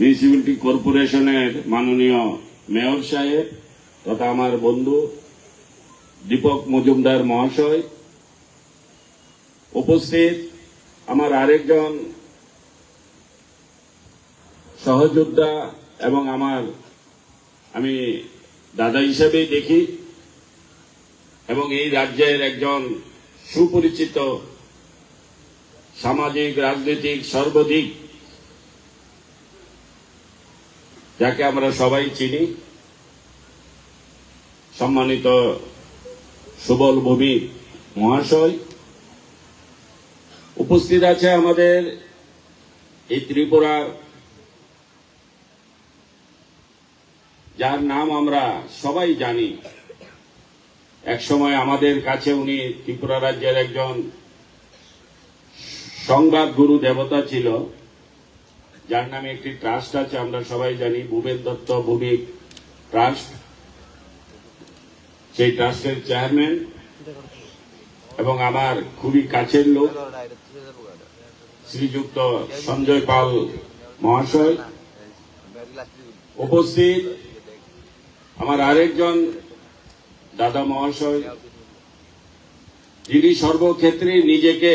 Municipality কর্পোরেশনের মাননীয় mayor সাহেব তথা আমার বন্ধু দীপক মজুমদার মহাশয় উপস্থিত আমার আরেকজন সহযোদ্ধা এবং আমার আমি দাদা হিসেবেই দেখি এবং এই রাজ্যের একজন সুপরিচিত সামাজিক, রাজনৈতিক, সর্বাধিক যাকে আমরা সবাই চিনি, সম্মানিত সুবল ভূমি মহাশয়, উপস্থিত আছে আমাদের এই ত্রিপুরার যার নাম আমরা সবাই জানি। এক সময় আমাদের কাছে উনি ত্রিপুরা রাজ্যের একজন সংবাদ গুরু দেবতা ছিল। যার নামে একটি ট্রাস্ট আছে, আমরা সবাই জানি, ভূপেন দত্ত ভূমিক ট্রাস্ট। সেই ট্রাস্টের চেয়ারম্যান এবং আমার খুবই কাছের লোক, শ্রীযুক্ত সঞ্জয় পাল মহাশয়। উপস্থিত আমার আরেকজন দাদা মহাশয়। যিনি সর্বক্ষেত্রে নিজেকে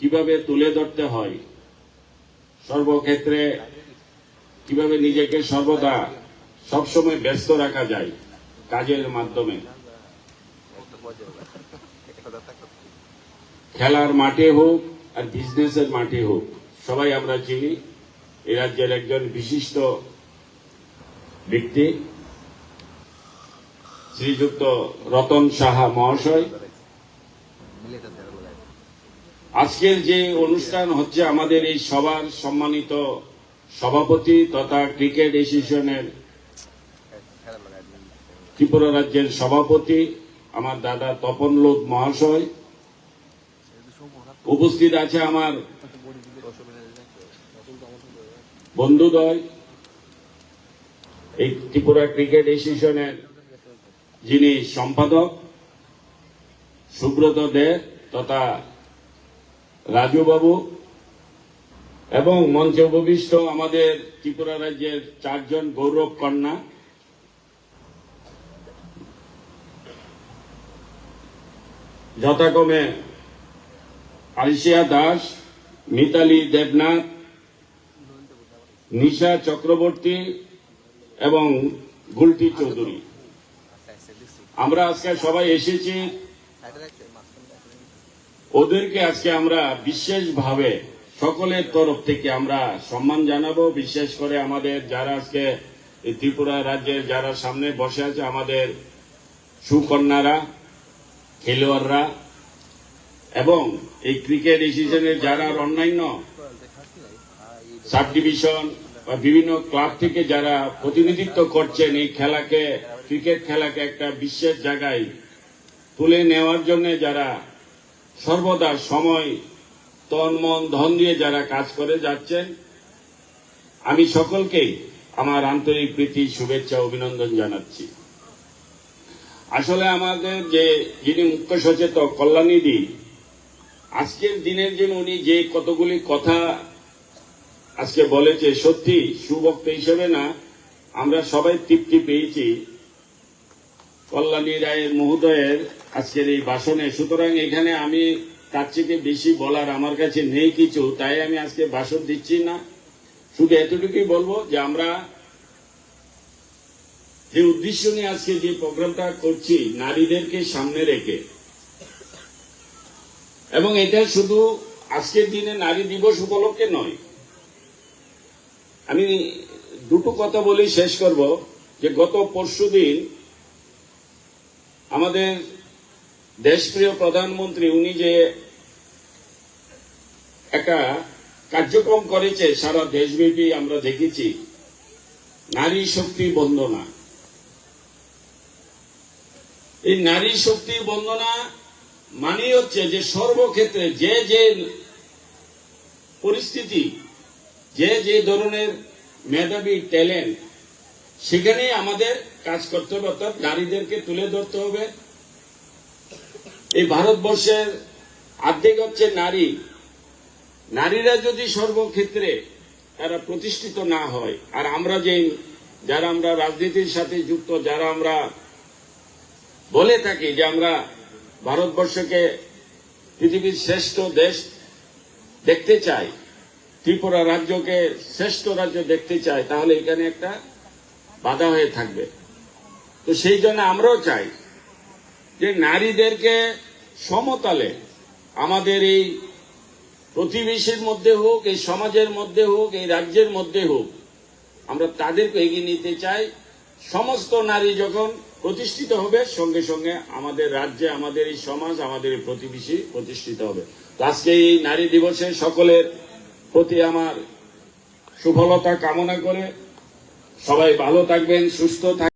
কীভাবে তুলে ধরতে হয় সর্বক্ষেত্রে কীভাবে নিজেকে সর্বদা সবসময় ব্যস্ত রাখা যায়, কাজের মাধ্যমে? খেলার মাঠে হোক আর বিজনেসের মাঠে হোক, সবাই আমরা চিনি, এ রাজ্যের একজন বিশিষ্ট ব্যক্তি, শ্রীযুক্ত রতন সাহা মহাশয়। আজকের যে অনুষ্ঠান হচ্ছে আমাদের এই সবার সম্মানিত সভাপতি তথা ক্রিকেট অ্যাসোসিয়েশনের ত্রিপুরা রাজ্যের সভাপতি আমার দাদা তপন লোক মহাশয়। উপস্থিত আছে আমার বন্ধুদ্বয় এই ত্রিপুরা ক্রিকেট অ্যাসোসিয়েশনের যিনি সম্পাদক সুব্রত দে তথা রাজু বাবু এবং মঞ্চে উপবিষ্ট আমাদের ত্রিপুরা রাজ্যের চারজন গৌরব কন্যা। যথাক্রমে আলিশিয়া দাস, মিতালি দেবনাথ, নিশা চক্রবর্তী এবং গুলটি চৌধুরী। আমরা আজকে সবাই এসেছি ওদেরকে আজকে আমরা বিশেষভাবে সকলের তরফ থেকে আমরা সম্মান জানাব। বিশেষ করে আমাদের যারা আজকে ত্রিপুরা রাজ্যের যারা সামনে বসে আছে, আমাদের সুকন্যারা, খেলোয়াড়রা এবং এই ক্রিকেট অ্যাসোসিয়েশনের যারা অন্যান্য সাব ডিভিশন বা বিভিন্ন ক্লাব থেকে যারা প্রতিনিধিত্ব করছেন, এই খেলাকে, ক্রিকেট খেলাকে একটা বিশ্বের জায়গায় তুলে নেওয়ার জন্য যারা সর্বদা সময়, তন, মন, ধন দিয়ে যারা কাজ করে যাচ্ছেন, আমি সকলকেই আমার আন্তরিক প্রীতি, শুভেচ্ছা, অভিনন্দন জানাচ্ছি। আসলে আমাদের যে যিনি মুখ্য সচেতক কল্যাণীদি, আজকের দিনের জন্য উনি যে কতগুলি কথা আজকে বলেছে সত্যি সুবক্ত হিসেবে না, আমরা সবাই তৃপ্তি পেয়েছি। কল্যাণী রায়ের মহোদয়ের আজকের এই ভাষণে। সুতরাং এখানে আমি তার থেকে বেশি বলার আমার কাছে নেই কিছু, তাই আমি আজকে ভাষণ দিচ্ছি না। শুধু এতটুকুই বলব যে আমরা যে উদ্দেশ্য নিয়ে আজকে যে প্রোগ্রামটা করছি, নারীদেরকে সামনে রেখে, এবং এটা শুধু আজকের দিনে নারী দিবস উপলক্ষে নয়। আমি দুটো কথা বলে শেষ করব যে গত পরশু দিন আমাদের দেশপ্রিয় প্রধানমন্ত্রী, উনি যে একটা কার্যক্রম করেছে, সারা দেশব্যাপী আমরা দেখেছি, নারী শক্তি বন্দনা। এই নারী শক্তি বন্দনা মানে হচ্ছে যে সর্বক্ষেত্রে যে যে পরিস্থিতি, যে যে ধরনের মেধাবী ট্যালেন্ট সেখানে আমাদের কাজ করতে হবে, অর্থাৎ নারীদেরকে তুলে ধরতে হবে। এই ভারতবর্ষের অর্ধেক হচ্ছে নারী। নারীরা যদি সর্বক্ষেত্রে তারা প্রতিষ্ঠিত না হয়, আর আমরা যে, যারা আমরা রাজনীতির সাথে যুক্ত, যারা আমরা বলে থাকি যে আমরা ভারতবর্ষকে পৃথিবীর শ্রেষ্ঠ দেশ দেখতে চাই, ত্রিপুরা রাজ্যকে শ্রেষ্ঠ রাজ্য দেখতে চাই, তাহলে এখানে একটা বাধা হয়ে থাকবে। তো সেই জন্য আমরাও চাই যে নারীদেরকে সমতালে আমাদের এই প্রতিবেশীর মধ্যে হোক, এই সমাজের মধ্যে হোক, এই রাজ্যের মধ্যে হোক, আমরা তাদেরকে এগিয়ে নিতে চাই। সমস্ত নারী যখন প্রতিষ্ঠিত হবে, সঙ্গে সঙ্গে আমাদের রাজ্যে, আমাদের এই সমাজ, আমাদের এই প্রতিবেশী প্রতিষ্ঠিত হবে। তো আজকে এই নারী দিবসে সকলের প্রতি আমার সুফলতা কামনা করে সবাই ভালো থাকবেন, সুস্থ থাকবেন।